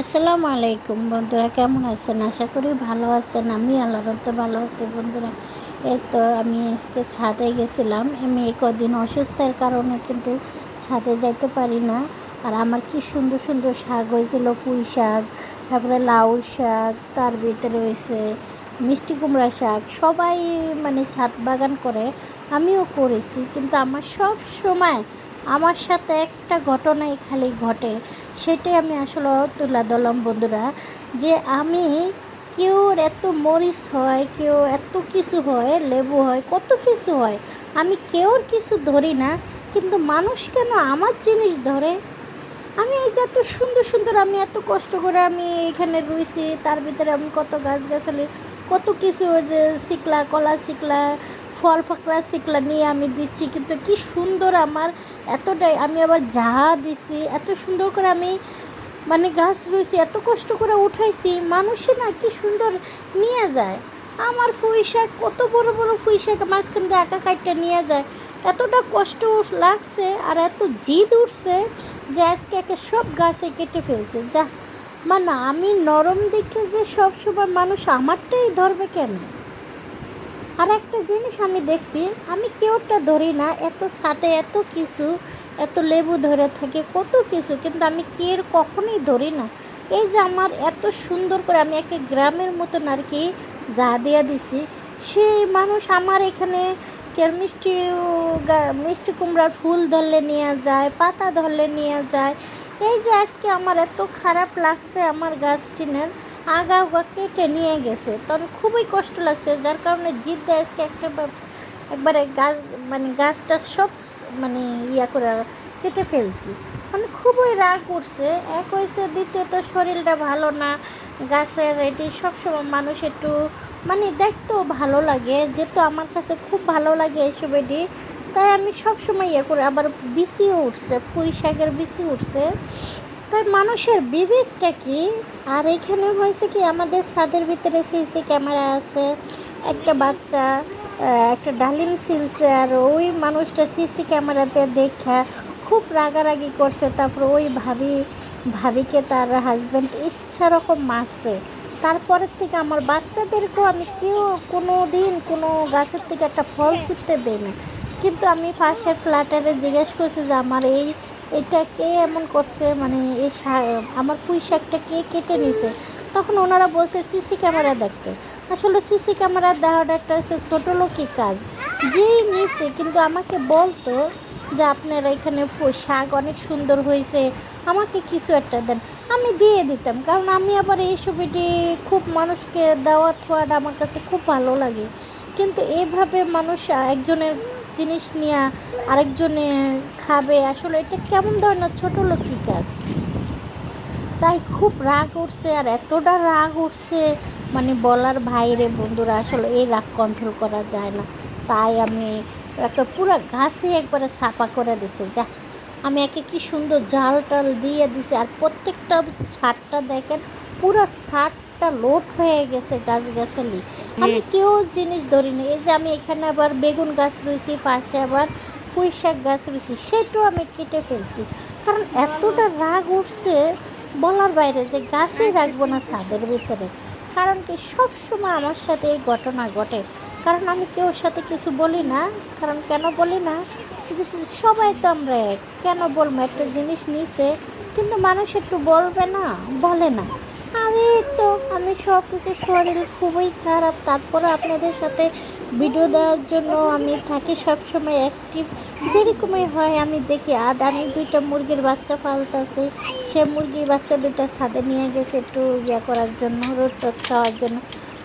আসসালামু আলাইকুম বন্ধুরা, কেমন আছেন? আশা করি ভালো আছেন। আমি আল্লাহর তো ভালো আছি বন্ধুরা। এই তো আমি আজকে ছাদে গেছিলাম। আমি এই কদিন অসুস্থের কারণে কিন্তু ছাদে যাইতে পারি না। আর আমার কি সুন্দর সুন্দর শাক হয়েছিল, পুঁই শাক, তারপরে লাউ শাক, তার ভিতরে হয়েছে মিষ্টি কুমড়া শাক। সবাই মানে ছাদ বাগান করে, আমিও করেছি। কিন্তু আমার সব সময় আমার সাথে একটা ঘটনাই খালি ঘটে। সেটাই আমি আসলে তুলা দলম বন্ধুরা, যে আমি কেউ এত মরিচ হয় কেউ এত কিছু হয়, লেবু হয়, কত কিছু হয়, আমি কেউর কিছু ধরি না, কিন্তু মানুষ কেন আমার জিনিস ধরে? আমি এই যে এত সুন্দর সুন্দর, আমি এত কষ্ট করে আমি এখানে রুইছি তার ভিতরে আমি কত গাছ গাছালি কত কিছু যে শিকলা, কলা শিকলা ফল ফাকড়া শিকলা নিয়ে আমি দিচ্ছি, কিন্তু কি সুন্দর আমার, এতটাই, আমি আবার যা দিছি, এত সুন্দর করে আমি মানে গাছ রয়েছি, এত কষ্ট করে উঠাইছি, মানুষে না কি সুন্দর নিয়ে যায়। আমার ফুই শাক, কত বড় বড় ফুই শাক মাঝখান দিয়ে একা কাটটা নিয়ে যায়। এতটা কষ্ট লাগছে আর এত জিদ উঠছে যে আজকে একে সব গাছে কেটে ফেলছে। যা মানে আমি নরম দেখে যে সব সময় মানুষ আমারটাই ধরবে কেন আর একটা জিনিস আমি দেখছি, আমি কেউটা ধরি না, এত সাথে এত কিছু, এত লেবু ধরে থাকে, কত কিছু, কিন্তু আমি কের কখনোই ধরি না। এই যে আমার এত সুন্দর করে আমি একে গ্রামের মতন আর কি যা দিয়া দিছি, সেই মানুষ আমার এখানে কের মিষ্টি মিষ্টি কুমড়ার ফুল ধরলে নিয়ে যায়, পাতা ধরলে নিয়ে যায়। এই যে আজকে আমার এত খারাপ লাগছে আমার গাছটিনের আগা আগা কেটে নিয়ে গেছে। তো আমি খুবই কষ্ট লাগছে, যার কারণে জিদ দেয় আজকে একটা একবারে গাছ মানে গাছটা সব মানে ইয়া করে কেটে ফেলছি। মানে খুবই রাগ উঠছে। এক হয়েছে, দ্বিতীয়ত শরীরটা ভালো না, গাছের এটি সবসময় মানুষ একটু মানে দেখতেও ভালো লাগে, যেহেতু আমার কাছে খুব ভালো লাগে এসব এটি। তাই আমি সবসময় ইয়ে করি আবার বিসিও উঠছে, পুঁই শাকের বিসি উঠছে। তাই মানুষের বিবেকটা কি? আর এখানে হয়েছে কি, আমাদের ছাদের ভিতরে সিসি ক্যামেরা আছে, একটা বাচ্চা একটা ডালিম ছিলছে আর ওই মানুষটা সিসি ক্যামেরাতে দেখা খুব রাগারাগি করছে। তারপর ওই ভাবি, ভাবিকে তার হাজব্যান্ড ইচ্ছা রকম মারছে। তারপরের থেকে আমার বাচ্চাদেরকেও আমি কেউ কোনো দিন কোনো গাছের থেকে একটা ফল ছিটতে দেই না। কিন্তু আমি পাশে ফ্ল্যাটারে জিজ্ঞেস করছি যে, আমার এই এটা কে এমন করছে মানে এই আমার পুঁই শাকটা কে কেটে নিছে? তখন ওনারা বলছে, সিসি ক্যামেরা দেখতে। আসলে সিসি ক্যামেরা দেওয়াটা একটা হচ্ছে ছোটো লোকই কাজ। যেই নিছে, কিন্তু আমাকে বলতো যে, আপনারা এখানে শাক অনেক সুন্দর হয়েছে, আমাকে কিছু একটা দেন। আমি দিয়ে দিতাম, কারণ আমি আবার এই ছবিটি খুব মানুষকে দেওয়া থোয়াটা আমার কাছে খুব ভালো লাগে। কিন্তু এভাবে মানুষ একজনের জিনিস নিয়ে আরেকজনে খাবে। আসলে এটা কেমন ধরনের ছোটো লোকই কাজ? তাই খুব রাগ উঠছে আর এতটা রাগ উঠছে মানে বলার ভাইরে বন্ধুরা, আসলে এই রাগ কন্ট্রোল করা যায় না। তাই আমি একটা পুরো ঘাসে একবারে সাফা করে দিছে। যা আমি একে কি সুন্দর জাল টাল দিয়ে দিছি। আর প্রত্যেকটা ছাদটা দেখেন, পুরো ছাদটা লোট হয়ে গেছে গাছ গাছালি। আমি কেউ জিনিস ধরিনি। এই যে আমি এখানে আবার বেগুন গাছ রয়েছি পাশে আবার পুঁই শাক গাছ রয়েছে সেটাও আমি কেটে ফেলছি। কারণ এতটা রাগ উঠছে বলার বাইরে যে গাছই রাখব না ছাদের ভিতরে। কারণ কি সবসময় আমার সাথে এই ঘটনা ঘটে। কারণ আমি কেউ সাথে কিছু বলি না। কারণ কেন বলি না? যে সবাই তো আমরা এক। কেন বলব? একটা জিনিস নিছে কিন্তু মানুষ একটু বলবে না বলে না। আরে তো আমি সব কিছু শরীর খুবই খারাপ। তারপরে আপনাদের সাথে ভিডিও দেওয়ার জন্য আমি থাকি সব সময় অ্যাক্টিভ যেরকমই হয় আমি দেখি আদ আমি দুইটা মুরগির বাচ্চা পালতাছি। সে মুরগির বাচ্চা দুটো ছাদে নিয়ে গেছে একটু ইয়া করার জন্য রোদ টোদ খাওয়ার জন্য।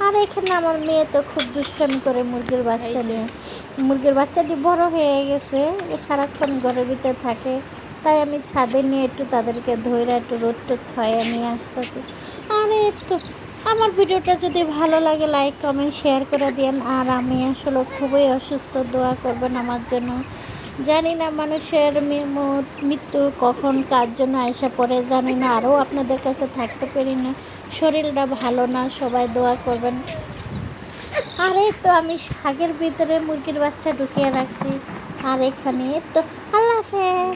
আর এখানে আমার মেয়ে তো খুব দুষ্টামি করে মুরগির বাচ্চা নিয়ে। মুরগির বাচ্চাটি বড় হয়ে গেছে এ সারাক্ষণ ঘরের ভিতরে থাকে। তাই আমি ছাদে নিয়ে একটু তাদেরকে ধরে একটু রোদ টোদ খাইয়ে নিয়ে আসতেছি। আর একটু, আমার ভিডিওটা যদি ভালো লাগে লাইক কমেন্ট শেয়ার করে দিন আর আমি আসলে খুবই অসুস্থ, দোয়া করবেন আমার জন্য। জানি না মানুষের মৃত্যু কখন কার জন্য আয়সা পড়ে, জানি না। আরও আপনাদের কাছে থাকতে পারি না। শরীরটা ভালো না, সবাই দোয়া করবেন। আর তো আমি শাকের ভিতরে মুরগির বাচ্চা ঢুকিয়ে রাখছি। আর এখানে তো, আল্লাহ হাফেজ।